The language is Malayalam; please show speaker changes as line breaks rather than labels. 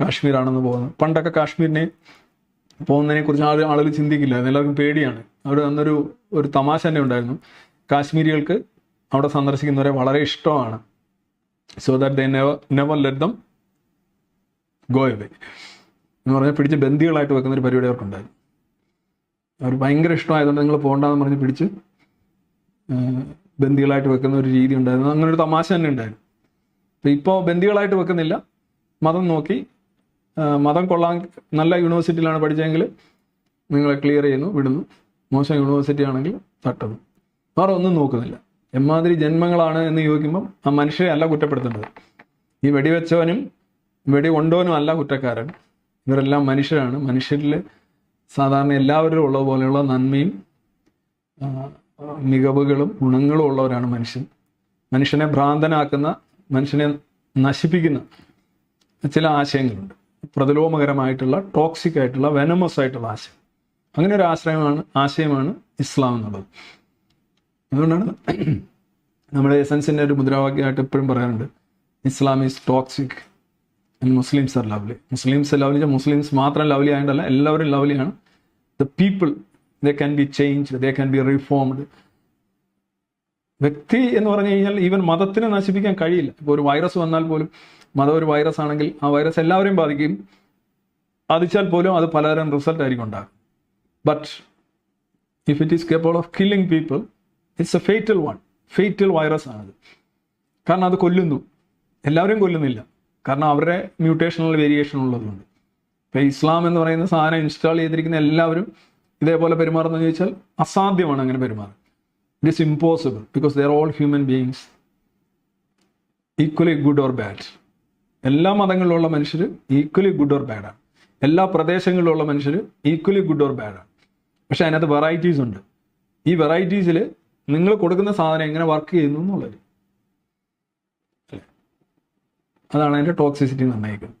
കാശ്മീരാണെന്ന് പോകുന്നത് പണ്ടൊക്കെ കാശ്മീരിനെ പോകുന്നതിനെ കുറിച്ച് ആൾ ആളുകൾ ചിന്തിക്കില്ല. എല്ലാവർക്കും പേടിയാണ്. അവിടെ അന്നൊരു ഒരു തമാശ തന്നെ ഉണ്ടായിരുന്നു. കാശ്മീരികൾക്ക് അവിടെ സന്ദർശിക്കുന്നവരെ വളരെ ഇഷ്ടമാണ്. So that they never never let them go away എന്ന് പറഞ്ഞാൽ പിടിച്ച് ബന്ദികളായിട്ട് വെക്കുന്ന ഒരു പരിപാടി അവർക്കുണ്ടായിരുന്നു. അവർ ഭയങ്കര ഇഷ്ടമായതുകൊണ്ട് നിങ്ങൾ പോകണ്ടെന്ന് പറഞ്ഞ് പിടിച്ച് ബന്ദികളായിട്ട് വെക്കുന്ന ഒരു രീതി ഉണ്ടായിരുന്നു. അങ്ങനെ ഒരു തമാശ തന്നെ ഉണ്ടായിരുന്നു. അപ്പോൾ ഇപ്പോൾ ബന്ദികളായിട്ട് വെക്കുന്നില്ല. മതം നോക്കി മതം കൊള്ളാൻ നല്ല യൂണിവേഴ്സിറ്റിയിലാണ് പഠിച്ചതെങ്കിൽ നിങ്ങളെ ക്ലിയർ ചെയ്യുന്നു വിടുന്നു. മോശം യൂണിവേഴ്സിറ്റി ആണെങ്കിൽ തട്ടുന്നു. വേറെ ഒന്നും നോക്കുന്നില്ല. എമ്മാതിരി ജന്മങ്ങളാണ് എന്ന് ചോദിക്കുമ്പം ആ മനുഷ്യരെ അല്ല കുറ്റപ്പെടുത്തേണ്ടത്. ഈ വെടിവെച്ചവനും വെടി കൊണ്ടവനും അല്ല കുറ്റക്കാരൻ. ഇവരെല്ലാം മനുഷ്യരാണ്. മനുഷ്യരിൽ സാധാരണ എല്ലാവരിലും ഉള്ള പോലെയുള്ള നന്മയും മികവുകളും ഗുണങ്ങളും ഉള്ളവരാണ് മനുഷ്യൻ. മനുഷ്യനെ ഭ്രാന്തനാക്കുന്ന മനുഷ്യനെ നശിപ്പിക്കുന്ന ചില ആശയങ്ങളുണ്ട്. പ്രതിലോമകരമായിട്ടുള്ള ടോക്സിക് ആയിട്ടുള്ള വെനമസ് ആയിട്ടുള്ള ആശയം. അങ്ങനെ ഒരു ആശ്രയമാണ് ആശയമാണ് ഇസ്ലാം എന്നുള്ളത്. അതുകൊണ്ടാണ് നമ്മുടെ എസൻസിന്റെ ഒരു മുദ്രാവാക്യമായിട്ട് എപ്പോഴും പറയാറുണ്ട് Islam is toxic and Muslims are lovely Muslims lovely Muslims മാത്രം ലവ്ലി ആയതുകൊണ്ടല്ല എല്ലാവരും ലവ്ലിയാണ് the people they can be change they can be reformed വ്യക്തി എന്ന് പറഞ്ഞു കഴിഞ്ഞാൽ ഈവൻ മതത്തിനെ നശിപ്പിക്കാൻ കഴിയില്ല. ഇപ്പോൾ ഒരു വൈറസ് വന്നാൽ പോലും മതം ഒരു വൈറസ് ആണെങ്കിൽ ആ വൈറസ് എല്ലാവരെയും ബാധിക്കും. ബാധിച്ചാൽ പോലും അത് പലതരം റിസൾട്ട് ആയിരിക്കും ഉണ്ടാകും. But if it is capable of killing people it's a fatal one fatal virus ആണത്. കാരണം അത് കൊല്ലുന്നു. എല്ലാവരെയും കൊല്ലുന്നില്ല. കാരണം അവരുടെ മ്യൂട്ടേഷണൽ വേരിയേഷൻ ഉള്ളതുകൊണ്ട്. ഇപ്പം ഇസ്ലാം എന്ന് പറയുന്ന സാധനം ഇൻസ്റ്റാൾ ചെയ്തിരിക്കുന്ന എല്ലാവരും ഇതേപോലെ പെരുമാറുന്നു ചോദിച്ചാൽ അസാധ്യമാണ് അങ്ങനെ പെരുമാറുക it is impossible because they're all human beings equally good or bad എല്ലാ മതങ്ങളിലുള്ള മനുഷ്യർ ഈക്വലി ഗുഡ് ഓർ ബാഡാണ് എല്ലാ പ്രദേശങ്ങളിലുള്ള മനുഷ്യർ ഈക്വലി ഗുഡ് ഓർ ബാഡാണ് പക്ഷെ അതിനകത്ത് വെറൈറ്റീസ് ഉണ്ട്. ഈ വെറൈറ്റീസിൽ നിങ്ങൾ കൊടുക്കുന്ന സാധനം എങ്ങനെ വർക്ക് ചെയ്യുന്നു എന്നുള്ളത്. അതാണ് അതിന്റെ ടോക്സിസിറ്റി നിർണയിക്കുന്നത്.